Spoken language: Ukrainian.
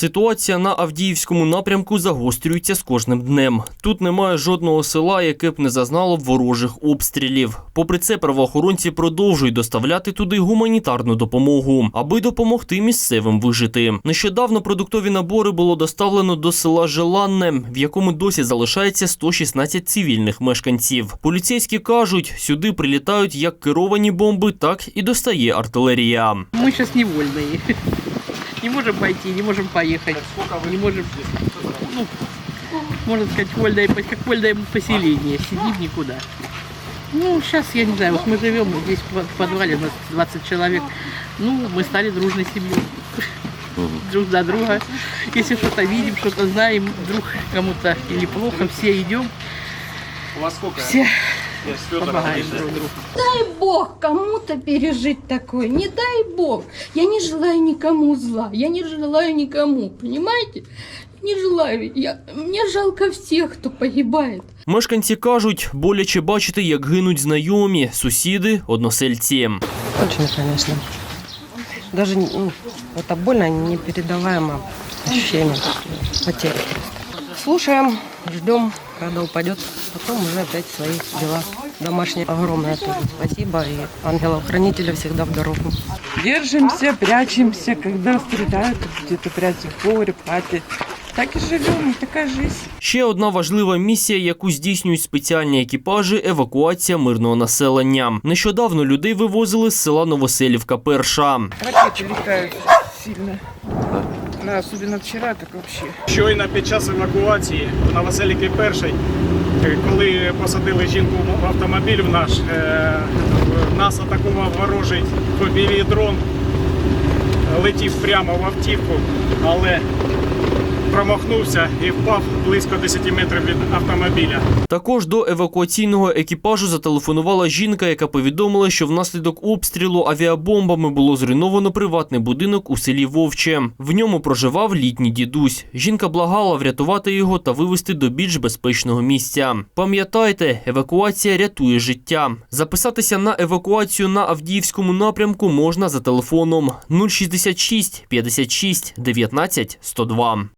Ситуація на Авдіївському напрямку загострюється з кожним днем. Тут немає жодного села, яке б не зазнало ворожих обстрілів. Попри це, правоохоронці продовжують доставляти туди гуманітарну допомогу, аби допомогти місцевим вижити. Нещодавно продуктові набори було доставлено до села Желанне, в якому досі залишається 116 цивільних мешканців. Поліцейські кажуть, сюди прилітають як керовані бомби, так і достає артилерія. Мы сейчас невольные. Не можем пойти, не можем поехать. Не можем, ну, можно сказать, вольное, как вольное поселение. Сидим никуда. Ну, сейчас, я не знаю, вот мы живем здесь в подвале, у нас 20 человек. Ну, мы стали дружной семьей. Друг за друга. Если что-то видим, что-то знаем, вдруг кому-то или плохо, все идем, У вас сколько? все Я с Фёдором друг другу. дай бог кому-то пережить такое, не дай бог. Я не желаю никому зла, я не желаю никому, понимаете? Не желаю, я, мне жалко всех, кто погибает. Мешканці кажуть, боляче бачити, як гинуть знайомі, сусіди, односельці. Очень, конечно. Даже ну, это больно, непередаваемо ощущение потери просто. Слушаем, ждем, когда упадет. Потом уже опять свои дела домашние. Огромное тоже спасибо. И ангелов-хранителя всегда в дорогу. Держимся, прячемся, когда стреляют, где-то прячем в погреб, в хате. Так и живем, такая жизнь. Ще одна важлива місія, яку здійснюють спеціальні екіпажі евакуація мирного населення. Нещодавно людей вивозили з села Новоселівка Перша. Ракеты летают сильно. Да, особенно вчора, так вообще. Щойно під час евакуації на Василіки перший, е, коли посадили жінку в автомобіль в наш, е, нас атакував ворожий фобівій дрон, летів прямо в автівку, але промахнувся і впав близько 10 метрів від автомобіля. Також до евакуаційного екіпажу зателефонувала жінка, яка повідомила, що внаслідок обстрілу авіабомбами було зруйновано приватний будинок у селі Вовче. В ньому проживав літній дідусь. Жінка благала врятувати його та вивезти до більш безпечного місця. Пам'ятайте, евакуація рятує життя. Записатися на евакуацію на Авдіївському напрямку можна за телефоном 066 56 19 102.